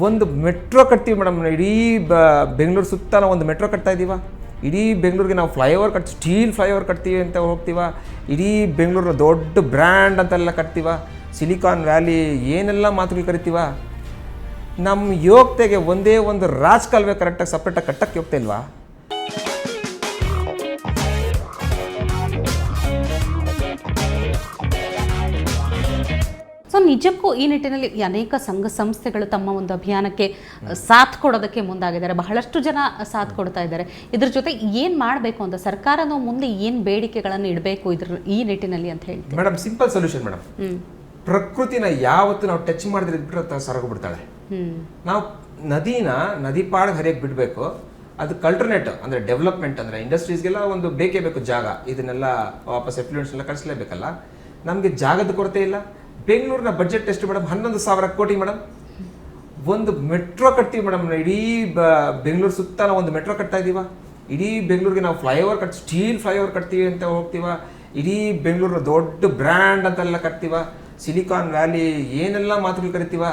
ಒಂದು ಮೆಟ್ರೋ ಕಟ್ತೀವಿ ಮೇಡಮ್ ಇಡೀ ಬ, ಬೆಂಗಳೂರು ಸುತ್ತ ನಾವು ಒಂದು ಮೆಟ್ರೋ ಕಟ್ತಾ ಇದ್ದೀವ ಇಡೀ ಬೆಂಗಳೂರಿಗೆ ನಾವು ಫ್ಲೈಓವರ್ ಕಟ್, ಸ್ಟೀಲ್ ಫ್ಲೈಓವರ್ ಕಟ್ತೀವಿ ಅಂತ ಹೋಗ್ತೀವ. ಇಡೀ ಬೆಂಗಳೂರು ದೊಡ್ಡ ಬ್ರ್ಯಾಂಡ್ ಅಂತೆಲ್ಲ ಕಟ್ತೀವ. ಸಿಲಿಕಾನ್ ವ್ಯಾಲಿ ಏನೆಲ್ಲ ಮಾತುಗಳು ಕರಿತೀವ. ನಮ್ಮ ಯೋಗ್ತೆಗೆ ಒಂದೇ ಒಂದು ರಾಜ್ ಕಾಲುವೆ ಕರೆಕ್ಟಾಗಿ ಸಪ್ರೇಟಾಗಿ ಕಟ್ಟಕ್ಕೆ ಹೋಗ್ತಾ ಇಲ್ವಾ? ಸೊ ನಿಜಕ್ಕೂ ಈ ನಿಟ್ಟಿನಲ್ಲಿ ಅನೇಕ ಸಂಘ ಸಂಸ್ಥೆಗಳು ತಮ್ಮ ಒಂದು ಅಭಿಯಾನಕ್ಕೆ ಸಾಥ್ ಕೊಡೋದಕ್ಕೆ ಮುಂದಾಗಿದ್ದಾರೆ. ಬಹಳಷ್ಟು ಜನ ಸಾಥ್ ಕೊಡ್ತಾ ಇದ್ದಾರೆ. ಇದ್ರ ಜೊತೆ ಏನು ಮಾಡಬೇಕು ಅಂತ ಸರ್ಕಾರನೂ ಮುಂದೆ ಏನು ಬೇಡಿಕೆಗಳನ್ನು ಇಡಬೇಕು ಇದ್ರ ಈ ನಿಟ್ಟಿನಲ್ಲಿ ಅಂತ ಹೇಳಿ ಮೇಡಮ್ ಸಿಂಪಲ್ ಸೊಲ್ಯೂಷನ್ ಮೇಡಮ್. ಪ್ರಕೃತಿನ ಯಾವತ್ತು ನಾವು ಟಚ್ ಮಾಡಿದ್ರೆ ಬಿಟ್ಟರೆ ಸರಗು ಬಿಡ್ತಾಳೆ. ನಾವು ನದಿನ ನದಿ ಪಾಡಿಗೆ ಹರಿಯಕ್ಕೆ ಬಿಡಬೇಕು. ಅದು ಅಲ್ಟರ್ನೇಟ್ ಅಂದರೆ ಡೆವಲಪ್ಮೆಂಟ್ ಅಂದರೆ ಇಂಡಸ್ಟ್ರೀಸ್ಗೆಲ್ಲ ಒಂದು ಬೇಕೇ ಬೇಕು ಜಾಗ. ಇದನ್ನೆಲ್ಲ ವಾಪಸ್ ಎಫ್ಲೂಯೆನ್ಸ್ ಎಲ್ಲ ಕಳಿಸ್ಲೇಬೇಕಲ್ಲ. ನಮಗೆ ಜಾಗದ ಕೊರತೆ ಇಲ್ಲ. ಬೆಂಗಳೂರಿನ ಬಜೆಟ್ ಎಷ್ಟು ಮೇಡಮ್ ಹನ್ನೊಂದು ಸಾವಿರ ಕೋಟಿ ಮೇಡಮ್ ಒಂದು ಮೆಟ್ರೋ ಕಟ್ತೀವಿ ಮೇಡಮ್ ಇಡೀ ಬೆಂಗಳೂರು ಸುತ್ತ ನಾವು ಒಂದು ಮೆಟ್ರೋ ಕಟ್ತಾ ಇದ್ದೀವ ಇಡೀ ಬೆಂಗಳೂರಿಗೆ ನಾವು ಫ್ಲೈಓವರ್ ಕಟ್ ಸ್ಟೀಲ್ ಫ್ಲೈಓವರ್ ಕಟ್ತೀವಿ ಅಂತ ಹೋಗ್ತೀವ. ಇಡೀ ಬೆಂಗಳೂರು ದೊಡ್ಡ ಬ್ರ್ಯಾಂಡ್ ಅಂತೆಲ್ಲ ಕಟ್ತೀವ. ಸಿಲಿಕಾನ್ ವ್ಯಾಲಿ ಏನೆಲ್ಲ ಮಾತುಗಳು ಕರಿತೀವ.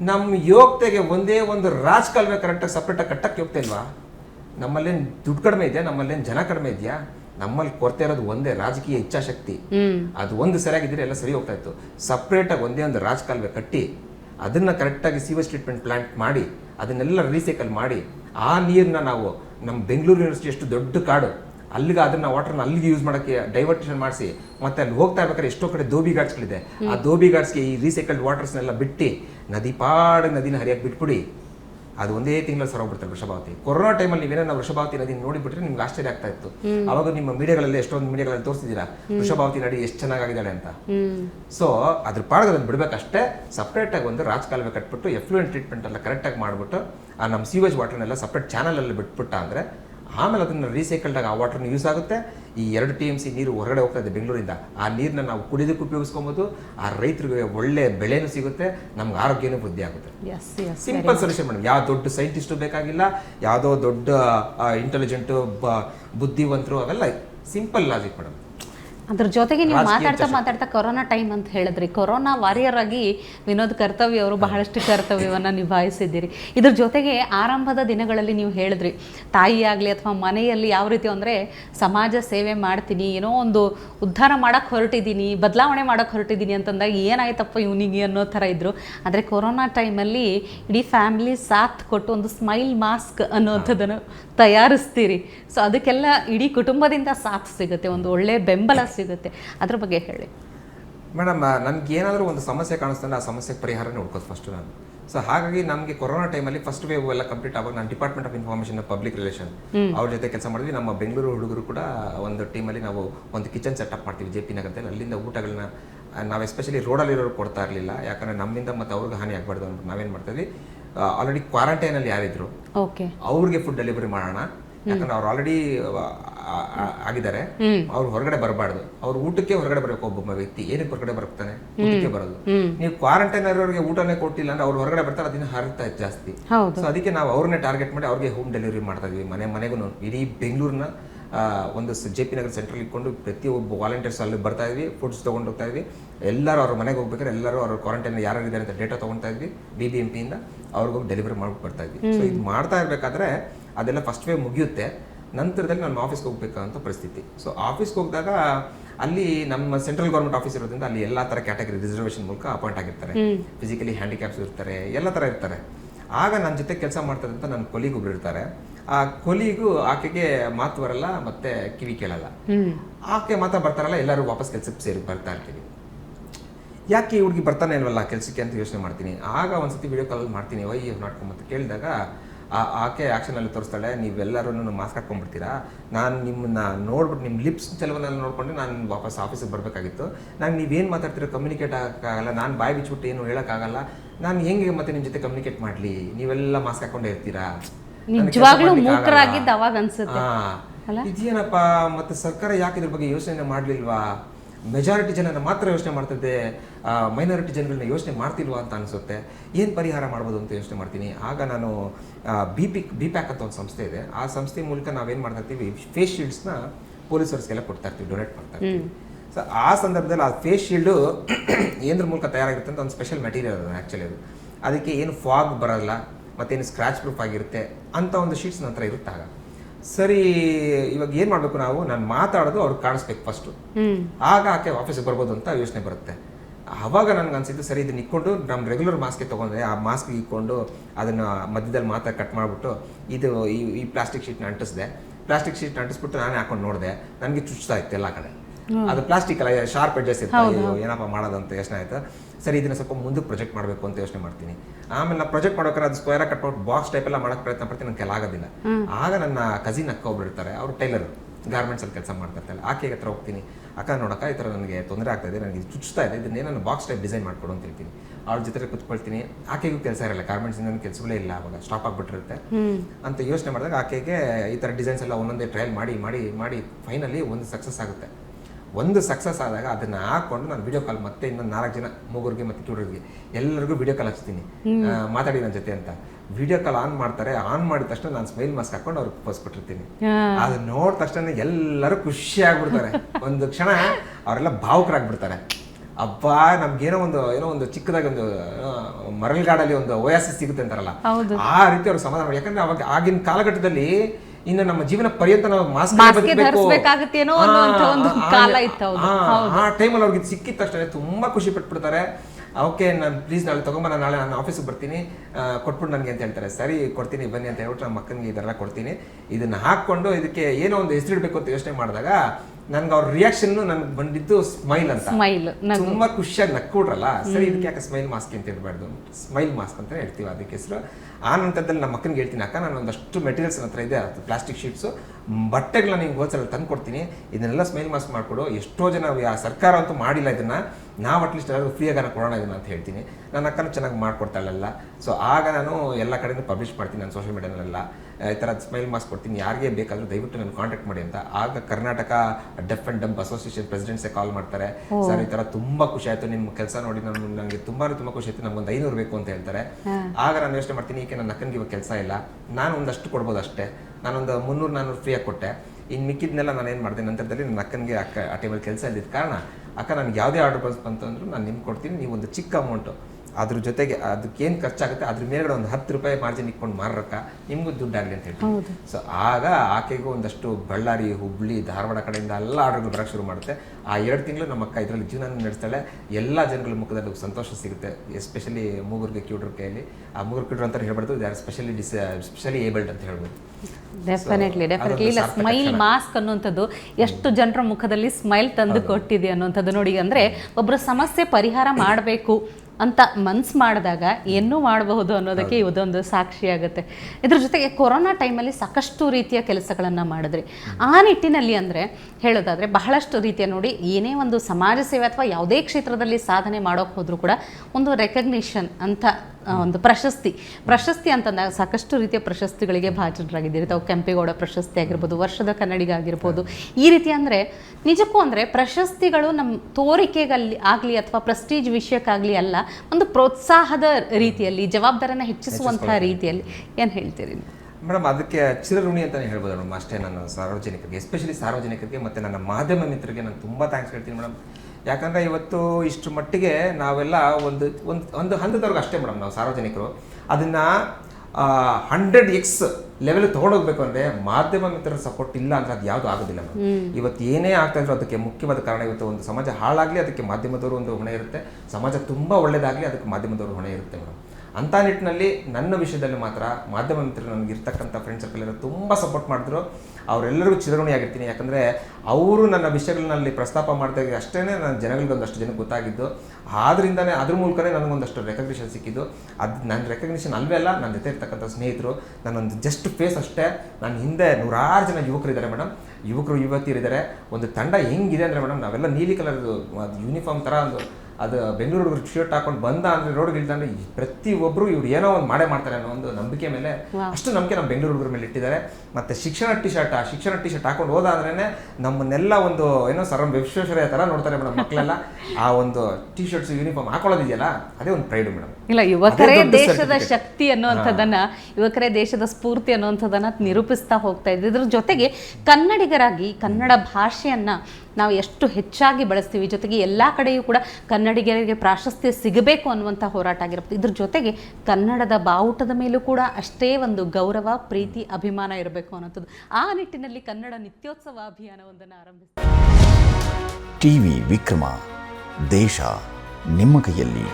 ನಮ್ಮ ಯೋಗ್ತೆಗೆ ಒಂದೇ ಒಂದು ರಾಜ್ ಕರೆಕ್ಟಾಗಿ ಸಪ್ರೇಟಾಗಿ ಕಟ್ಟಕ್ಕೆ ಹೋಗ್ತಾ ಇಲ್ವಾ? ನಮ್ಮಲ್ಲೇನು ದುಡ್ಡು ಕಡಿಮೆ ಇದೆಯಾ? ನಮ್ಮಲ್ಲೇನು ಜನ ಕಡಿಮೆ ಇದೆಯಾ? ನಮ್ಮಲ್ಲಿ ಕೊರತೆ ಇರೋದು ಒಂದೇ ರಾಜಕೀಯ ಇಚ್ಛಾಶಕ್ತಿ. ಅದು ಒಂದು ಸರಿಯಾಗಿದ್ದರೆ ಎಲ್ಲ ಸರಿ ಹೋಗ್ತಾ ಇತ್ತು. ಸಪ್ರೇಟಾಗಿ ಒಂದೇ ಒಂದು ರಾಜಕಾಲುವೆ ಕಟ್ಟಿ ಅದನ್ನು ಕರೆಕ್ಟಾಗಿ ಸೀವೇಜ್ ಟ್ರೀಟ್ಮೆಂಟ್ ಪ್ಲಾಂಟ್ ಮಾಡಿ ಅದನ್ನೆಲ್ಲ ರೀಸೈಕಲ್ ಮಾಡಿ ಆ ನೀರನ್ನ ನಾವು ನಮ್ಮ ಬೆಂಗಳೂರು ಯೂನಿವರ್ಸಿಟಿ ಎಷ್ಟು ದೊಡ್ಡ ಕಾಡು ಅಲ್ಲಿಗೆ ಅದನ್ನ ವಾಟರ್ನ ಅಲ್ಲಿಗೆ ಯೂಸ್ ಮಾಡೋಕ್ಕೆ ಡೈವರ್ಟೇಷನ್ ಮಾಡಿಸಿ ಮತ್ತೆ ಅಲ್ಲಿ ಹೋಗ್ತಾ ಇರ್ಬೇಕಾದ್ರೆ ಎಷ್ಟೋ ಕಡೆ ದೋಬಿ ಘಾಟ್ಸ್ಗಳಿದೆ. ಆ ದೋಬಿ ಘಾಟ್ಸ್ಗೆ ಈ ರೀಸೈಕಲ್ಡ್ ವಾಟರ್ಸ್ನೆಲ್ಲ ಬಿಟ್ಟು ನದಿ ಪಾಡ ನದಿನ ಹರಿಯಕ್ಕೆ ಬಿಟ್ಬಿಡಿ. ಅದು ಒಂದೇ ತಿಂಗಳಲ್ಲಿ ಸರೋಗ್ಬಿಡ್ತಾರೆ ವೃಷಭಾವತಿ. ಕೊರೋನಾ ಟೈಮಲ್ಲಿ ನೀವೇನೋ ನಾವು ವೃಷಭಾವತಿ ನದಿ ನೋಡಿಬಿಟ್ರೆ ನಿಮ್ಗೆ ಆಶ್ಚರ್ಯ ಆಗ್ತಾ ಇತ್ತು. ಅವಾಗ ನಿಮ್ಮ ಮೀಡಿಯಾಗಳಲ್ಲಿ ಎಷ್ಟೊಂದು ಮೀಡಿಯಾಗಳಲ್ಲಿ ತೋರಿಸಿದ್ದೀರಾ? ವೃಷಭಾವತಿ ನಡಿ ಎಷ್ಟು ಚೆನ್ನಾಗಿದ್ದಾಳೆ ಅಂತ. ಸೊ ಅದ್ರ ಪಾಡ್ಗದನ್ನು ಅದನ್ನು ಸಪ್ರೇಟ್ ಆಗಿ ಒಂದು ರಾಜ್ ಕಾಲುವೆ ಕಟ್ಬಿಟ್ಟು ಎಫ್ಲೂಯೆಂಟ್ ಟ್ರೀಟ್ಮೆಂಟ್ ಎಲ್ಲ ಕರೆಕ್ಟಾಗಿ ಮಾಡಿಬಿಟ್ಟು ಆ ನಮ್ಮ ಸೀವೇಜ್ ವಾಟರ್ನೆಲ್ಲ ಸಪ್ರೇಟ್ ಚಾನಲಲ್ಲಿ ಬಿಟ್ಬಿಟ್ಟ ಅಂದರೆ ಆಮೇಲೆ ಅದನ್ನು ರೀಸೈಕಲ್ಡಾಗಿ ಆ ವಾಟರ್ನ ಯೂಸ್ ಆಗುತ್ತೆ. ಈ ಎರಡು ಟಿ ಎಂ ಸಿ ನೀರು ಹೊರಗಡೆ ಹೋಗ್ತಾ ಇದೆ ಬೆಂಗಳೂರಿಂದ. ಆ ನೀರನ್ನ ನಾವು ಕುಡಿಯೋದಕ್ಕೆ ಉಪಯೋಗಿಸ್ಕೊಬೋದು ಆ ರೈತರಿಗೆ ಒಳ್ಳೆ ಬೆಳೆನೂ ಸಿಗುತ್ತೆ ನಮ್ಗೆ ಆರೋಗ್ಯನೂ ವೃದ್ಧಿ ಆಗುತ್ತೆ. ಸಿಂಪಲ್ ಸೊಲ್ಯೂಷನ್ ಮೇಡಮ್ ಯಾವ ದೊಡ್ಡ ಸೈಂಟಿಸ್ಟು ಬೇಕಾಗಿಲ್ಲ ಯಾವುದೋ ದೊಡ್ಡ ಇಂಟೆಲಿಜೆಂಟು ಬುದ್ಧಿವಂತರು ಅವೆಲ್ಲ ಸಿಂಪಲ್ ಲಾಜಿಕ್ ಮೇಡಮ್. ಅದ್ರ ಜೊತೆಗೆ ನೀವು ಮಾತಾಡ್ತಾ. ಮಾತಾಡ್ತಾ ಕೊರೋನಾ ಟೈಮ್ ಅಂತ ಹೇಳಿದ್ರಿ. ಕೊರೋನಾ ವಾರಿಯರ್ ಆಗಿ ವಿನೋದ್ ಕರ್ತವ್ಯ ಅವರು ಬಹಳಷ್ಟು ಕರ್ತವ್ಯವನ್ನು ನಿಭಾಯಿಸಿದ್ದೀರಿ. ಇದ್ರ ಜೊತೆಗೆ ಆರಂಭದ ದಿನಗಳಲ್ಲಿ ನೀವು ಹೇಳಿದ್ರಿ ತಾಯಿ ಆಗಲಿ ಅಥವಾ ಮನೆಯಲ್ಲಿ ಯಾವ ರೀತಿ ಅಂದರೆ ಸಮಾಜ ಸೇವೆ ಮಾಡ್ತೀನಿ ಏನೋ ಒಂದು ಉದ್ಧಾರ ಮಾಡೋಕ್ಕೆ ಹೊರಟಿದ್ದೀನಿ ಬದಲಾವಣೆ ಮಾಡಕ್ಕೆ ಹೊರಟಿದ್ದೀನಿ ಅಂತಂದಾಗ ಏನಾಯ್ತಪ್ಪ ಇವನಿಗೆ ಅನ್ನೋ ಥರ ಇದ್ರು. ಆದರೆ ಕೊರೋನಾ ಟೈಮಲ್ಲಿ ಇಡೀ ಫ್ಯಾಮಿಲಿ ಸಾಥ್ ಕೊಟ್ಟು ಒಂದು ಸ್ಮೈಲ್ ಮಾಸ್ಕ್ ಅನ್ನುವಂಥದ್ದನ್ನು ತಯಾರಿಸ್ತೀರಿ. ಸೊ ಅದಕ್ಕೆಲ್ಲ ಇಡೀ ಕುಟುಂಬದಿಂದ ಸಾಥ್ ಸಿಗುತ್ತೆ ಒಂದು ಒಳ್ಳೆ ಬೆಂಬಲ ಸಿಗುತ್ತೆ. ಅದ್ರ ಬಗ್ಗೆ ಹೇಳಿ. ಮೇಡಮ್ ನನಗೆ ಏನಾದರೂ ಒಂದು ಸಮಸ್ಯೆ ಕಾಣಿಸ್ತಂದ್ರೆ ಆ ಸಮಸ್ಯೆಗೆ ಪರಿಹಾರನೇ ಹುಡ್ಕೋದು ಫಸ್ಟ್ ನಾನು. ಸೊ ಹಾಗಾಗಿ ನಮಗೆ ಕೊರೋನಾ ಟೈಮಲ್ಲಿ ಫಸ್ಟ್ ವೇವ್ ಎಲ್ಲ ಕಂಪ್ಲೀಟ್ ಆವಾಗ ನಾನು department of information public relation ಅವ್ರ ಜೊತೆ ಕೆಲಸ ಮಾಡಿದ್ವಿ. ನಮ್ಮ ಬೆಂಗಳೂರು ಹುಡುಗರು ಕೂಡ ಒಂದು ಟೀಮಲ್ಲಿ ನಾವು ಒಂದು ಕಿಚನ್ ಸೆಟಪ್ ಮಾಡ್ತೀವಿ ಜೆ ಪಿ ನಗರದಲ್ಲಿ. ಅಲ್ಲಿಂದ ಊಟಗಳನ್ನ ನಾವು ಎಸ್ಪೆಷಲಿ ರೋಡಲ್ಲಿರೋರು ಕೊಡ್ತಾ ಇರಲಿಲ್ಲ. ಯಾಕಂದರೆ ನಮ್ಮಿಂದ ಮತ್ತು ಅವ್ರಿಗೆ ಹಾನಿ ಆಗಬಾರ್ದು ಅಂತ ನಾವೇನು ಮಾಡ್ತೀವಿ ಆಲ್ರೆಡಿ ಕ್ವಾರಂಟೈನ್ ಅಲ್ಲಿ ಯಾರಿದ್ರು ಅವ್ರಿಗೆ ಫುಡ್ ಡೆಲಿವರಿ ಮಾಡೋಣ. ಯಾಕಂದ್ರೆ ಅವ್ರು ಆಲ್ರೆಡಿ ಆಗಿದ್ದಾರೆ. ಅವ್ರು ಹೊರಗಡೆ ಬರಬಾರ್ದು. ಅವ್ರ ಊಟಕ್ಕೆ ಹೊರಗಡೆ ಬರಬೇಕು ಒಬ್ಬೊಬ್ಬ ವ್ಯಕ್ತಿ. ಏನಕ್ಕೆ ಹೊರಗಡೆ ಬರ್ತಾನೆ ಊಟಕ್ಕೆ ಬರೋದು. ನೀವು ಕ್ವಾರಂಟೈನ್ ಇರೋರಿಗೆ ಊಟನೇ ಕೊಟ್ಟಿಲ್ಲ ಅಂದ್ರೆ ಅವ್ರು ಹೊರಗಡೆ ಬರ್ತಾರೆ ಅದನ್ನ ಹರಡ್ತಾ ಜಾಸ್ತಿ. ಸೊ ಅದಕ್ಕೆ ನಾವು ಅವ್ರನ್ನೇ ಟಾರ್ಗೆಟ್ ಮಾಡಿ ಅವ್ರಿಗೆ ಹೋಮ್ ಡೆಲಿವರಿ ಮಾಡ್ತಾ ಇದೀವಿ. ಮನೆ ಮನೆಗೂ ಇಡೀ ಬೆಂಗಳೂರಿನ ಒಂದು ಜೆ ಪಿ ನಗರ ಸೆಂಟ್ರಲ್ ಇಟ್ಕೊಂಡು ಪ್ರತಿಯೊಬ್ಬ ವಾಲಂಟಿಯರ್ಸ್ ಅಲ್ಲಿ ಬರ್ತಾ ಇದ್ವಿ ಫುಡ್ಸ್ ತೊಗೊಂಡು ಹೋಗ್ತಾ ಇದ್ವಿ. ಎಲ್ಲರೂ ಅವ್ರ ಮನೆಗೆ ಹೋಗ್ಬೇಕಾದ್ರೆ ಎಲ್ಲರೂ ಅವ್ರ ಕ್ವಾರಂಟೈನ್ ಯಾರು ಇದ್ದಾರೆ ಅಂತ ಡೇಟಾ ತೊಗೊಳ್ತಾ ಇದ್ವಿ ಬಿ ಬಿ ಎಂ ಪಿಯಿಂದ ಅವ್ರಿಗೋಗಿ ಡೆಲಿವರಿ ಮಾಡ್ಬಿಟ್ಟು ಬರ್ತಾ ಇದ್ವಿ. ಸೊ ಇದು ಮಾಡ್ತಾ ಇರಬೇಕಾದ್ರೆ ಅದೆಲ್ಲ ಫಸ್ಟ್ ವೇ ಮುಗಿಯುತ್ತೆ ನಂತರದಲ್ಲಿ ನಾನು ಆಫೀಸ್ಗೆ ಹೋಗ್ಬೇಕಂತ ಪರಿಸ್ಥಿತಿ. ಸೊ ಆಫೀಸ್ಗೆ ಹೋಗಿದಾಗ ಅಲ್ಲಿ ನಮ್ಮ ಸೆಂಟ್ರಲ್ ಗೌರ್ಮೆಂಟ್ ಆಫೀಸ್ ಇರೋದ್ರಿಂದ ಅಲ್ಲಿ ಎಲ್ಲ ಥರ ಕ್ಯಾಟಗರಿ ರಿಸರ್ವೇಷನ್ ಮೂಲಕ ಅಪಾಯಿಂಟ್ ಆಗಿರ್ತಾರೆ. ಫಿಸಿಕಲಿ ಹ್ಯಾಂಡಿಕ್ಯಾಪ್ಸ್ ಇರ್ತಾರೆ ಎಲ್ಲ ಥರ ಇರ್ತಾರೆ. ಆಗ ನನ್ನ ಜೊತೆ ಕೆಲಸ ಮಾಡ್ತದಂತ ನನ್ನ ಕೊಲಿಗ್ ಒಬ್ರು ಇರ್ತಾರೆ. ಆ ಕೊಲಿಗೂ ಆಕೆಗೆ ಮಾತು ಬರಲ್ಲ ಮತ್ತೆ ಕಿವಿ ಕೇಳಲ್ಲ. ಆಕೆ ಮಾತಾ ಬರ್ತಾರಲ್ಲ ಎಲ್ಲರೂ ವಾಪಸ್ ಕೆಲಸಕ್ಕೆ ಸೇರಿ ಬರ್ತಾ ಇರ್ತೀವಿ. ಯಾಕೆ ಈ ಹುಡುಗಿ ಬರ್ತಾನೆ ಇಲ್ವಲ್ಲ ಕೆಲಸಕ್ಕೆ ಅಂತ ಯೋಚನೆ ಮಾಡ್ತೀನಿ. ಆಗ ಒಂದ್ಸತಿ ವಿಡಿಯೋ ಕಾಲ್ ಮಾಡ್ತೀನಿ ವೈ ನಾಟ್ಕೊಂಬಂತ ಕೇಳಿದಾಗ ಆ ಆಕೆ ಆ್ಯಕ್ಷನಲ್ಲಿ ತೋರಿಸ್ತಾಳೆ ನೀವೆಲ್ಲರೂ ಮಾಸ್ಕ್ ಹಾಕ್ಕೊಂಡ್ಬಿಡ್ತೀರಾ ನಾನು ನಿಮ್ಮನ್ನ ನೋಡ್ಬಿಟ್ಟು ನಿಮ್ಮ ಲಿಪ್ಸ್ ಚಲವನ್ನೆಲ್ಲ ನೋಡ್ಕೊಂಡು ನಾನು ವಾಪಸ್ ಆಫೀಸಿಗೆ ಬರಬೇಕಾಗಿತ್ತು. ನಾನು ನೀವೇನು ಮಾತಾಡ್ತೀರೋ ಕಮ್ಯುನಿಕೇಟ್ ಆಗೋಕ್ಕಾಗಲ್ಲ ನಾನು ಬಾಯಿ ಬಿಚ್ಬಿಟ್ಟು ಏನು ಹೇಳೋಕ್ಕಾಗಲ್ಲ. ನಾನು ಹೆಂಗೆ ಮತ್ತೆ ನಿಮ್ಮ ಜೊತೆ ಕಮ್ಯುನಿಕೇಟ್ ಮಾಡಲಿ? ನೀವೆಲ್ಲ ಮಾಸ್ಕ್ ಹಾಕ್ಕೊಂಡೇ ಇರ್ತೀರಾ? ನಿಜವಾಗ್ಲೂ ಮೂಕರಾಗಿದ್ದ ಅವಾಗ ಅನ್ಸುತ್ತೆ. ಇದೇನಪ್ಪ ಮತ್ತೆ ಸರ್ಕಾರ ಯಾಕೆ ಇದ್ರ ಬಗ್ಗೆ ಯೋಚನೆ ಮಾಡ್ಲಿಲ್ವಾ? ಮೆಜಾರಿಟಿ ಜನನ ಮಾತ್ರ ಯೋಚನೆ ಮಾಡ್ತಿದ್ದೆ ಮೈನಾರಿಟಿ ಜನಗಳನ್ನ ಯೋಚನೆ ಮಾಡ್ತಿಲ್ವಾ ಅಂತ ಅನಿಸುತ್ತೆ. ಏನು ಪರಿಹಾರ ಮಾಡ್ಬೋದು ಅಂತ ಯೋಚನೆ ಮಾಡ್ತೀನಿ. ಆಗ ನಾನು ಬಿ ಪಿ ಬಿ ಪ್ಯಾಕ್ ಅಂತ ಒಂದು ಸಂಸ್ಥೆ ಇದೆ. ಆ ಸಂಸ್ಥೆ ಮೂಲಕ ನಾವೇನು ಮಾಡ್ತಾ ಇರ್ತೀವಿ ಫೇಸ್ ಶೀಲ್ಡ್ಸ್ನ ಪೊಲೀಸರ್ಸ್ಗೆಲ್ಲ ಕೊಡ್ತಾ ಇರ್ತೀವಿ ಡೊನೇಟ್ ಮಾಡ್ತಾ ಇರ್ತೀವಿ. ಸೊ ಆ ಸಂದರ್ಭದಲ್ಲಿ ಆ ಫೇಸ್ ಶೀಲ್ಡು ಏನ್ರ ಮೂಲಕ ತಯಾರಾಗಿರುತ್ತೆ ಅಂತ ಒಂದು ಸ್ಪೆಷಲ್ ಮೆಟೀರಿಯಲ್ ಅದು ಆ್ಯಕ್ಚುಲಿ ಅದು. ಅದಕ್ಕೆ ಏನು ಫಾಗ್ ಬರಲ್ಲ. ಮತ್ತೇನು ಸ್ಕ್ರಾಚ್ ಪ್ರೂಫ್ ಆಗಿರುತ್ತೆ ಅಂತ ಒಂದು ಶೀಟ್ಸ್ ನಂತರ ಇರುತ್ತೆ ಆಗ ಸರಿ ಇವಾಗ ಏನು ಮಾಡಬೇಕು ನಾವು? ನಾನು ಮಾತಾಡೋದು ಅವ್ರಿಗೆ ಕಾಣಿಸ್ಬೇಕು ಫಸ್ಟು ಆಗ ಆಕೆ ಆಫೀಸಿಗೆ ಬರ್ಬೋದು ಅಂತ ಯೋಚನೆ ಬರುತ್ತೆ. ಆವಾಗ ನನಗೆ ಅನ್ಸಿದ್ದು ಸರಿ ಇದನ್ನ ಇಕ್ಕೊಂಡು ನಮ್ಮ ರೆಗ್ಯುಲರ್ ಮಾಸ್ಕ್ ತೊಗೊಂಡ್ರೆ ಆ ಮಾಸ್ಕ್ ಇಕ್ಕೊಂಡು ಅದನ್ನು ಮಧ್ಯದಲ್ಲಿ ಮಾತ್ರ ಕಟ್ ಮಾಡಿಬಿಟ್ಟು ಇದು ಈ ಪ್ಲಾಸ್ಟಿಕ್ ಶೀಟ್ನ ಅಂಟಿಸಿದೆ. ಪ್ಲಾಸ್ಟಿಕ್ ಶೀಟ್ ಅಂಟಿಸ್ಬಿಟ್ಟು ನಾನೇ ಹಾಕೊಂಡು ನೋಡಿದೆ. ನನಗೆ ಚುಚ್ತಾ ಇತ್ತು ಎಲ್ಲ ಕಡೆ. ಅದು ಪ್ಲಾಸ್ಟಿಕ್ ಅಲ್ಲ ಶಾರ್ಪ್ ಅಡ್ಜಸ್ಟ್ ಇತ್ತು ಏನಪ್ಪ ಮಾಡೋದಂತ ಯೋಚನೆ ಆಯ್ತು. ಸರಿ ಇದನ್ನ ಸ್ವಲ್ಪ ಮುಂದೆ ಪ್ರೊಜೆಕ್ಟ್ ಮಾಡಬೇಕು ಅಂತ ಯೋಚನೆ ಮಾಡ್ತೀನಿ. ಆಮೇಲೆ ನಾ ಪ್ರೊಜೆಕ್ಟ್ ಮಾಡೋಕೆ ಅದು ಸ್ಕ್ವೇರ್ ಕಟ್ಔಟ್ ಬಾಕ್ಸ್ ಟೈಪ್ ಎಲ್ಲ ಮಾಡಕ್ಕೆ ಪ್ರಯತ್ನ ಪಡ್ತೀನಿ ನನಗೆ ಕೆಲಾಗೋದಿಲ್ಲ ಆಗ ನನ್ನ ಕಸಿನ್ ಅಕ್ಕ ಒಬ್ರು ಇರ್ತಾರೆ ಅವರು ಟೈಲರ್ ಗಾರ್ಮೆಂಟ್ಸ್ ಅಲ್ಲಿ ಕೆಲಸ ಮಾಡ್ತಾರೆ ಆಕೆಗೆ ಹತ್ರ ಹೋಗ್ತೀನಿ. ಅಕ್ಕ ನೋಡಕ್ಕ ಈ ಥರ ನನಗೆ ತೊಂದರೆ ಆಗ್ತಾ ಇದೆ ನನಗೆ ಚುಚ್ತಾ ಇದೆ ಇದನ್ನೇ ನಾನು ಬಾಕ್ಸ್ ಟೈಪ್ ಡಿಸೈನ್ ಮಾಡ್ಕೊಡು ಅಂತ ಹೇಳ್ತೀನಿ. ಅವ್ರ ಜೊತೆ ಕುತ್ಕೊಳ್ತೀನಿ. ಆಕೆಗೂ ಕೆಲಸ ಇರಲ್ಲ ಗಾರ್ಮೆಂಟ್ಸ್ ಇಂದ ಕೆಲಸಗಳೇ ಇಲ್ಲ ಅವಾಗ ಸ್ಟಾಪ್ ಆಗಿಬಿಟ್ಟಿರುತ್ತೆ. ಅಂತ ಯೋಚನೆ ಮಾಡಿದಾಗ ಆಕೆಗೆ ಈ ಥರ ಡಿಸೈನ್ಸ್ ಎಲ್ಲ ಒಂದೊಂದೇ ಟ್ರಯಲ್ ಮಾಡಿ ಮಾಡಿ ಮಾಡಿ ಫೈನಲಿ ಒಂದು ಸಕ್ಸಸ್ ಆಗುತ್ತೆ. ಒಂದು ಸಕ್ಸಸ್ ಆದಾಗ ಅದನ್ನ ಹಾಕೊಂಡು ನಾನು ವಿಡಿಯೋ ಕಾಲ್ ಮತ್ತೆ ಇನ್ನೊಂದು ನಾಲ್ಕು ಜನ ಮೂಗರಿಗೆ ಮತ್ತೆ ಕಿವುಡರಿಗೆ ಎಲ್ಲರಿಗೂ ವಿಡಿಯೋ ಕಾಲ್ ಹಚ್ತೀನಿ. ಮಾತಾಡಿ ನನ್ನ ಜೊತೆ ಅಂತ. ವಿಡಿಯೋ ಕಾಲ್ ಆನ್ ಮಾಡ್ತಾರೆ ಆನ್ ಮಾಡಿದ ತಕ್ಷಣ ನಾನು ಸ್ಮೈಲ್ ಮಾಸ್ಕ್ ಹಾಕೊಂಡು ಅವ್ರಿಗೆ ಪೋಸ್ ಕೊಟ್ಟಿರ್ತೀನಿ. ಅದನ್ನ ನೋಡಿದ ತಕ್ಷಣ ಎಲ್ಲರೂ ಖುಷಿ ಆಗ್ಬಿಡ್ತಾರೆ. ಒಂದು ಕ್ಷಣ ಅವರೆಲ್ಲ ಭಾವುಕರಾಗ್ಬಿಡ್ತಾರೆ. ಅಬ್ಬಾ ನಮ್ಗೇನೋ ಒಂದು ಏನೋ ಒಂದು ಚಿಕ್ಕದಾಗಿ ಒಂದು ಆ, ಮರಳುಗಾಡಲ್ಲಿ ಒಂದು ಓಯಾಸಿಸ್ ಸಿಗುತ್ತೆ ಅಂತಾರಲ್ಲ. ಆ ರೀತಿ ಅವ್ರು ಸಮಾಧಾನ ಮಾಡಿ. ಯಾಕಂದ್ರೆ ಅವಾಗ ಆಗಿನ ಕಾಲಘಟ್ಟದಲ್ಲಿ ಇನ್ನು ನಮ್ಮ ಜೀವನ ಪರ್ಯಂತ ನಾವು ಮಾಸ್ಕ್ ಮಾಸ್ಕೆ ಧರಿಸ್ಬೇಕಾಗತ್ತೇನೋ ಅನ್ನುವಂಥ ಒಂದು ಕಾಲ ಇತ್ತು, ಹೌದು. ಆ ಟೈಮಲ್ಲಿ ಅವ್ರಿಗೆ ಸಿಕ್ಕಿದ ತಕ್ಷಣ ತುಂಬಾ ಖುಷಿ ಪಟ್ಬಿಡ್ತಾರೆ. ಓಕೆ ನಾನು ಪ್ಲೀಸ್ ನಾಳೆ ತಗೊಂಬ ನಾನು ನಾಳೆ ನಾನು ಆಫೀಸಿಗೆ ಬರ್ತೀನಿ. ಕೊಟ್ಬಿಟ್ಟು ನನಗೆ ಅಂತ ಹೇಳ್ತಾರೆ. ಸರಿ ಕೊಡ್ತೀನಿ ಬನ್ನಿ ಅಂತ ಹೇಳ್ಬಿಟ್ಟು ನಮ್ಮ ಮಕ್ಕನಿಗೆ ಇದೆಲ್ಲ ಕೊಡ್ತೀನಿ. ಇದನ್ನ ಹಾಕೊಂಡು ಇದಕ್ಕೆ ಏನೋ ಒಂದು ಹೆಸರಿಡ್ಬೇಕು ಅಂತ ಯೋಚನೆ ಮಾಡಿದಾಗ ನನ್ಗೆ ಅವ್ರ ರಿಯಾಕ್ಷನ್ ನನ್ಗೆ ಬಂದಿದ್ದು ಸ್ಮೈಲ್ ಅಂತ. ಸ್ಮೈಲ್ ತುಂಬಾ ಖುಷಿಯಾಗಿ ನಕ್ಕೊಡ್ರಲ್ಲ? ಸರಿ ಇದಕ್ಕೆ ಯಾಕೆ ಸ್ಮೈಲ್ ಮಾಸ್ಕ್ ಅಂತ ಹೇಳ್ಬಾರ್ದು? ಸ್ಮೈಲ್ ಮಾಸ್ಕ್ ಅಂತ ಹೇಳ್ತೀವಿ ಅದಕ್ಕೆ ಹೆಸರು. ಆ ನಂತರದಲ್ಲಿ ನಮ್ಮ ಮಕ್ಕನಿಗೆ ಹೇಳ್ತೀನಿ ಅಕ್ಕ ನಾನು ಒಂದಷ್ಟು ಮೆಟೀರಿಯಲ್ಸ್ ಹತ್ರ ಇದೆ ಅದು ಪ್ಲಾಸ್ಟಿಕ್ ಶೀಟ್ಸು ಬಟ್ಟೆಗಳನ್ನ ನಿಂಗೆ ಹೋಲ್ಸೇಲ್ ತಂದು ಕೊಡ್ತೀನಿ. ಇದನ್ನೆಲ್ಲ ಸ್ಮೈಲ್ ಮಾಸ್ಕ್ ಮಾಡಿಕೊಡು. ಎಷ್ಟೋ ಜನ ಆ ಸರ್ಕಾರ ಅಂತೂ ಮಾಡಿಲ್ಲ ಇದನ್ನ. ನಾವು ಅಟ್ಲೀಸ್ಟ್ ಫ್ರೀ ಫ್ರೀಯಾಗಿ ಕೊಡೋಣ ಇದನ್ನು ಅಂತ ಹೇಳ್ತೀನಿ. ನನ್ನ ಅಕ್ಕನೂ ಚೆನ್ನಾಗಿ ಮಾಡ್ಕೊಡ್ತಾಳೆಲ್ಲ. ಸೊ ಆಗ ನಾನು ಎಲ್ಲ ಕಡೆಯಿಂದ ಪಬ್ಲಿಷ್ ಮಾಡ್ತೀನಿ ನಾನು ಸೋಷಿಯಲ್ ಮೀಡ್ಯಾನಲ್ಲೆಲ್ಲ ಈ ಥರ ಸ್ಮೈಲ್ ಮಾಸ್ಕ್ ಕೊಡ್ತೀನಿ. ಯಾರಿಗೆ ಬೇಕಾದರೂ ದಯವಿಟ್ಟು ನಾನು ಕಾಂಟ್ಯಾಕ್ಟ್ ಮಾಡಿ ಅಂತ. ಆಗ Karnataka deaf and dumb association ಪ್ರೆಸಿಡೆಂಟ್ಸೇ call ಮಾಡ್ತಾರೆ. ಸರ್ ಈ ಥರ ತುಂಬಾ ಖುಷಿ ಆಯ್ತು. ನಿಮ್ಮ ಕೆಲಸ ನೋಡಿ ನಾನು ನನಗೆ ತುಂಬಾ ತುಂಬ ಖುಷಿ ಆಯ್ತು. ನಮ್ಗೊಂದು ಐನೂರು ಬೇಕು ಅಂತ ಹೇಳ್ತಾರೆ. ಆಗ ನಾನು ಯೋಚನೆ ಮಾಡ್ತೀನಿ ಈಕೆ ನನ್ನ ಅಕ್ಕನಿಗೆ ಇವಾಗ ಕೆಲಸ ಇಲ್ಲ. ನಾನು ಒಂದಷ್ಟು ಕೊಡ್ಬೋದು ಅಷ್ಟೇ. ನಾನೊಂದು ಮುನ್ನೂರು ನಾನ್ನೂರು ಫ್ರೀಯಾಗಿ ಕೊಟ್ಟೆ. ಇನ್ನು ಮಿಕ್ಕಿದ್ನೆಲ್ಲ ನಾನು ಏನು ಮಾಡಿದೆ, ನಂತರದಲ್ಲಿ ನನ್ನ ಅಕ್ಕನಿಗೆ ಅಕ್ಕ ಆ ಟೈಮಲ್ಲಿ ಕೆಲಸ ಇದ್ದಿದ್ದ ಕಾರಣ, ಅಕ್ಕ ನನಗೆ ಯಾವುದೇ ಆರ್ಡರ್ ಬಂತು ಅಂದರೂ ನಾನು ನಿಮ್ಗೆ ಕೊಡ್ತೀನಿ ನೀವು ಒಂದು ಚಿಕ್ಕ ಅಮೌಂಟು ಅದ್ರ ಜೊತೆಗೆ ಅದಕ್ಕೆ ಏನು ಖರ್ಚಾಗುತ್ತೆ? ಅದ್ರ ಮೇಲ್ಗಡೆ ಒಂದು ಹತ್ತು ರೂಪಾಯಿ ಮಾರ್ಜಿನ್ ಇಟ್ಕೊಂಡು ಮಾರಕ್ಕ ನಿಮಗೂ ದುಡ್ಡಾಗಲಿ ಅಂತ ಹೇಳ್ತೀವಿ ಸೊ ಆಗ ಆಕೆಗೂ ಒಂದಷ್ಟು ಬಳ್ಳಾರಿ ಹುಬ್ಳಿ ಧಾರವಾಡ ಕಡೆಯಿಂದ ಎಲ್ಲ ಆರ್ಡರ್ಗಳು ಬರೋಕ್ಕೆ ಶುರು ಮಾಡುತ್ತೆ. ಆ ಎರಡು ತಿಂಗಳು ನಮ್ಮ ಅಕ್ಕ ಇದರಲ್ಲಿ ಜೀವನ ನಡೆಸ್ತಾಳೆ. ಎಲ್ಲ ಜನಗಳ ಮುಖದಲ್ಲಿ ಸಂತೋಷ ಸಿಗುತ್ತೆ. ಎಸ್ಪೆಷಲಿ ಮೂಗುರ್ಗೆ ಕ್ಯೂಡ್ರ ಕೈಯಲ್ಲಿ. ಆ ಮೂಗುರ್ ಕ್ಯೂಡ್ರ್ ಅಂತ ಹೇಳ್ಬಾರ್ದು. They are specially dis specially abled ಅಂತ ಹೇಳ್ಬೋದು. ಡೆಫಿನೆಟ್ಲಿ ಡೆಫಿನೆಟ್ಲಿ ಇಲ್ಲ ಸ್ಮೈಲ್. ಮಾಸ್ಕ್ ಅನ್ನುವಂಥದ್ದು ಎಷ್ಟು ಜನರ ಮುಖದಲ್ಲಿ ಸ್ಮೈಲ್ ತಂದು ಕೊಟ್ಟಿದೆ ಅನ್ನುವಂಥದ್ದು ನೋಡಿ. ಅಂದ್ರೆ ಒಬ್ಬರ ಸಮಸ್ಯೆ ಪರಿಹಾರ ಮಾಡಬೇಕು. ಅಂತ ಮನ್ಸು ಮಾಡಿದಾಗ ಏನೂ ಮಾಡಬಹುದು ಅನ್ನೋದಕ್ಕೆ ಇದೊಂದು ಸಾಕ್ಷಿ ಆಗುತ್ತೆ. ಇದ್ರ ಜೊತೆಗೆ ಕೊರೋನಾ ಟೈಮಲ್ಲಿ ಸಾಕಷ್ಟು ರೀತಿಯ ಕೆಲಸಗಳನ್ನು ಮಾಡಿದ್ರಿ. ಆ ನಿಟ್ಟಿನಲ್ಲಿ ಅಂದರೆ ಹೇಳೋದಾದರೆ ಬಹಳಷ್ಟು ರೀತಿಯ ನೋಡಿ ಏನೇ ಒಂದು ಸಮಾಜ ಸೇವೆ ಅಥವಾ ಯಾವುದೇ ಕ್ಷೇತ್ರದಲ್ಲಿ ಸಾಧನೆ ಮಾಡೋಕ್ಕೆ ಹೋದರೂ ಕೂಡ ಒಂದು ರೆಕಗ್ನಿಷನ್ ಅಂತ ಒಂದು ಪ್ರಶಸ್ತಿ. ಪ್ರಶಸ್ತಿ ಅಂತಂದಾಗ ಸಾಕಷ್ಟು ರೀತಿಯ ಪ್ರಶಸ್ತಿಗಳಿಗೆ ಭಾಜನರಾಗಿದ್ದೀರಿ. ತಾವು ಕೆಂಪೇಗೌಡ ಪ್ರಶಸ್ತಿ ಆಗಿರ್ಬೋದು ವರ್ಷದ ಕನ್ನಡಿಗ ಆಗಿರ್ಬೋದು. ಈ ರೀತಿ ಅಂದರೆ ನಿಜಕ್ಕೂ ಅಂದರೆ ಪ್ರಶಸ್ತಿಗಳು ನಮ್ಮ ತೋರಿಕೆಗಲ್ಲಿ ಆಗಲಿ ಅಥವಾ ಪ್ರೆಸ್ಟೀಜ್ ವಿಷಯಕ್ಕಾಗಲಿ ಅಲ್ಲ ಒಂದು ಪ್ರೋತ್ಸಾಹದ ರೀತಿಯಲ್ಲಿ ಜವಾಬ್ದಾರಿನ ಹೆಚ್ಚಿಸುವಂತಹ ರೀತಿಯಲ್ಲಿ ಏನು ಹೇಳ್ತೀರಿ? ಮೇಡಮ್ ಅದಕ್ಕೆ ಚಿರಋಣಿ ಅಂತಲೇ ಹೇಳ್ಬೋದು ಮೇಡಮ್ ಅಷ್ಟೇ ನಾನು ಸಾರ್ವಜನಿಕರಿಗೆ ಎಸ್ಪೆಷಲಿ ಸಾರ್ವಜನಿಕರಿಗೆ ಮತ್ತು ನನ್ನ ಮಾಧ್ಯಮ ಮಿತ್ರರಿಗೆ ನಾನು ತುಂಬ ಥ್ಯಾಂಕ್ಸ್ ಹೇಳ್ತೀನಿ ಮೇಡಮ್. ಯಾಕಂದರೆ ಇವತ್ತು ಇಷ್ಟು ಮಟ್ಟಿಗೆ ನಾವೆಲ್ಲ ಒಂದು ಒಂದು ಒಂದು ಹಂತದವ್ರಿಗೆ ಅಷ್ಟೇ ಮೇಡಮ್ ನಾವು ಸಾರ್ವಜನಿಕರು. ಅದನ್ನು ಹಂಡ್ರೆಡ್ ಎಕ್ಸ್ ಲೆವೆಲ್ ತೊಗೊಂಡೋಗ್ಬೇಕು ಅಂದರೆ ಮಾಧ್ಯಮ ಮಿತ್ರರ ಸಪೋರ್ಟ್ ಇಲ್ಲ ಅಂದ್ರೆ ಅದು ಯಾವುದು ಆಗೋದಿಲ್ಲ ಮೇಡಮ್. ಇವತ್ತು ಏನೇ ಆಗ್ತಾ ಇದ್ರು ಅದಕ್ಕೆ ಮುಖ್ಯವಾದ ಕಾರಣ ಇವತ್ತು ಒಂದು ಸಮಾಜ ಹಾಳಾಗಲಿ ಅದಕ್ಕೆ ಮಾಧ್ಯಮದವರು ಒಂದು ಹೊಣೆ ಇರುತ್ತೆ. ಸಮಾಜ ತುಂಬ ಒಳ್ಳೇದಾಗಲಿ ಅದಕ್ಕೆ ಮಾಧ್ಯಮದವರು ಹೊಣೆ ಇರುತ್ತೆ ಮೇಡಮ್. ಅಂಥ ನಿಟ್ಟಿನಲ್ಲಿ ನನ್ನ ವಿಷಯದಲ್ಲಿ ಮಾತ್ರ ಮಾಧ್ಯಮ ಮಿತ್ರರು ನನಗೆ ಇರ್ತಕ್ಕಂಥ ಫ್ರೆಂಡ್ ಸರ್ಕಲ್ ಎಲ್ಲ ತುಂಬ ಸಪೋರ್ಟ್ ಮಾಡಿದ್ರು. ಅವರೆಲ್ಲರಿಗೂ ಚಿರಋಣಿಯಾಗಿರ್ತೀನಿ ಯಾಕಂದರೆ ಅವರು ನನ್ನ ವಿಷಯಗಳನ್ನಲ್ಲಿ ಪ್ರಸ್ತಾಪ ಮಾಡಿದಾಗ ಅಷ್ಟೇ ನನ್ನ ಜನಗಳಿಗೆ ಒಂದಷ್ಟು ಜನಕ್ಕೆ ಗೊತ್ತಾಗಿದ್ದು. ಆದ್ರಿಂದನೇ ಅದ್ರ ಮೂಲಕನೇ ನನಗೊಂದಷ್ಟು ರೆಕಗ್ನಿಷನ್ ಸಿಕ್ಕಿದ್ದು. ಅದು ನನ್ನ ರೆಕಗ್ನಿಷನ್ ಅಲ್ವೇ ಅಲ್ಲ ನನ್ನ ಜೊತೆ ಇರ್ತಕ್ಕಂಥ ಸ್ನೇಹಿತರು, ನನ್ನೊಂದು ಜಸ್ಟ್ ಫೇಸ್ ಅಷ್ಟೇ. ನನ್ನ ಹಿಂದೆ ನೂರಾರು ಜನ ಯುವಕರಿದ್ದಾರೆ ಮೇಡಮ್ ಯುವಕರು, ಯುವತಿಯರಿದ್ದಾರೆ. ಒಂದು ತಂಡ ಹೆಂಗಿದೆ ಅಂದರೆ ಮೇಡಮ್ ನಾವೆಲ್ಲ ನೀಲಿ ಕಲರ್ದು ಯೂನಿಫಾರ್ಮ್ ಥರ ಒಂದು ಅದು ಬೆಂಗಳೂರು ಹುಡುಗರು ಶರ್ಟ್ ಹಾಕೊಂಡು ಬಂದ ಅಂದ್ರೆ ರೋಡ್ಗೆ ಇಳ್ದಂದ್ರೆ ಪ್ರತಿ ಒಬ್ಬರು ಇವ್ರು ಏನೋ ಒಂದು ಮಾಡೇ ಮಾಡ್ತಾರೆ ಅನ್ನೋ ಒಂದು ನಂಬಿಕೆ ಮೇಲೆ ಅಷ್ಟು ನಂಬಿಕೆ ನಮ್ಮ ಬೆಂಗಳೂರು ಮೇಲೆ ಇಟ್ಟಿದ್ದಾರೆ. ಮತ್ತೆ ಶಿಕ್ಷಣ ಟಿ ಶರ್ಟ್ ಆ ಶಿಕ್ಷಣ ಟಿ ಶರ್ಟ್ ಹಾಕೊಂಡು ಹೋದ ನಮ್ಮನ್ನೆಲ್ಲ ಒಂದು ಏನೋ ಸರ್ ವಿಶ್ವೇಶ್ವರಯ್ಯ ಥರ ನೋಡ್ತಾರೆ ಮೇಡಮ್ ಮಕ್ಕಳೆಲ್ಲ ಆ ಒಂದು ಟಿ ಶರ್ಟ್ಸ್ ಯೂನಿಫಾರ್ಮ್ ಹಾಕೊಳ್ಳೋದಿದೆಯಲ್ಲ ಅದೇ ಒಂದು ಪ್ರೈಡ್ ಮೇಡಮ್. ಇಲ್ಲ ಯುವಕರೇ ದೇಶದ ಶಕ್ತಿ ಅನ್ನುವಂಥದ್ದನ್ನ ಯುವಕರೇ ದೇಶದ ಸ್ಫೂರ್ತಿ ಅನ್ನುವಂಥದ್ದನ್ನ ನಿರೂಪಿಸ್ತಾ ಹೋಗ್ತಾ ಇದ್ದ. ಇದ್ರ ಜೊತೆಗೆ ಕನ್ನಡಿಗರಾಗಿ ಕನ್ನಡ ಭಾಷೆಯನ್ನ ನಾವು ಎಷ್ಟು ಹೆಚ್ಚಾಗಿ ಬಳಸ್ತೀವಿ, ಜೊತೆಗೆ ಎಲ್ಲ ಕಡೆಯೂ ಕೂಡ ಕನ್ನಡಿಗರಿಗೆ ಪ್ರಾಶಸ್ತ್ಯ ಸಿಗಬೇಕು ಅನ್ನುವಂಥ ಹೋರಾಟ ಆಗಿರುತ್ತೆ. ಇದ್ರ ಜೊತೆಗೆ ಕನ್ನಡದ ಬಾವುಟದ ಮೇಲೂ ಕೂಡ ಅಷ್ಟೇ ಒಂದು ಗೌರವ, ಪ್ರೀತಿ, ಅಭಿಮಾನ ಇರಬೇಕು ಅನ್ನೋಂಥದ್ದು ಆ ನಿಟ್ಟಿನಲ್ಲಿ ಕನ್ನಡ ನಿತ್ಯೋತ್ಸವ ಅಭಿಯಾನವೊಂದನ್ನು ಆರಂಭಿಸಿ ಟಿವಿ ವಿಕ್ರಮ, ದೇಶ ನಿಮ್ಮ ಕೈಯಲ್ಲಿ.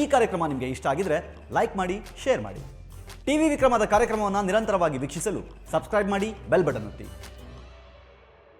ಈ ಕಾರ್ಯಕ್ರಮ ನಿಮಗೆ ಇಷ್ಟ ಆಗಿದ್ರೆ ಲೈಕ್ ಮಾಡಿ, ಶೇರ್ ಮಾಡಿ. ಟಿವಿ ವಿಕ್ರಮದ ಕಾರ್ಯಕ್ರಮವನ್ನು ನಿರಂತರವಾಗಿ ವೀಕ್ಷಿಸಲು ಸಬ್ಸ್ಕ್ರೈಬ್ ಮಾಡಿ, ಬೆಲ್ ಬಟನ್ ಒತ್ತಿ.